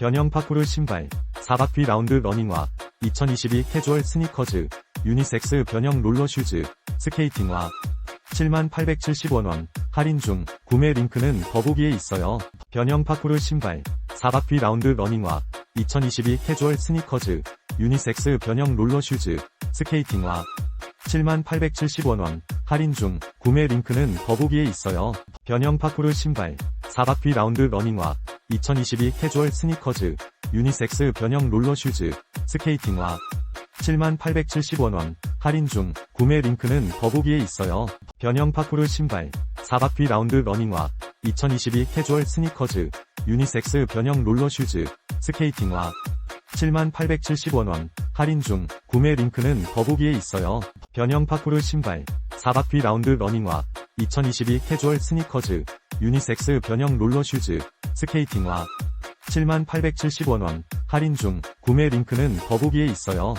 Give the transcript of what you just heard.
변형 파쿠르 신발, 4바퀴 라운드 러닝화, 2022 캐주얼 스니커즈, 유니섹스 변형 롤러 슈즈, 스케이팅화, 7870원원, 할인 중, 구매 링크는 더보기에 있어요. 변형 파쿠르 신발, 4바퀴 라운드 러닝화, 2022 캐주얼 스니커즈, 유니섹스 변형 롤러 슈즈, 스케이팅화, 7870원원, 할인 중, 구매 링크는 더보기에 있어요. 변형 파쿠르 신발, 4바퀴 라운드 러닝화, 2022 캐주얼 스니커즈, 유니섹스 변형 롤러 슈즈, 스케이팅화, 7870원원, 할인 중, 구매 링크는 더보기에 있어요. 변형 파쿠르 신발, 4바퀴 라운드 러닝화, 2022 캐주얼 스니커즈, 유니섹스 변형 롤러 슈즈, 스케이팅화, 7870원원, 할인 중, 구매 링크는 더보기에 있어요. 변형 파쿠르 신발, 4바퀴 라운드 러닝화, 2022 캐주얼 스니커즈, 유니섹스 변형 롤러 슈즈, 스케이팅화, 7870원원, 할인 중, 구매 링크는 더보기에 있어요.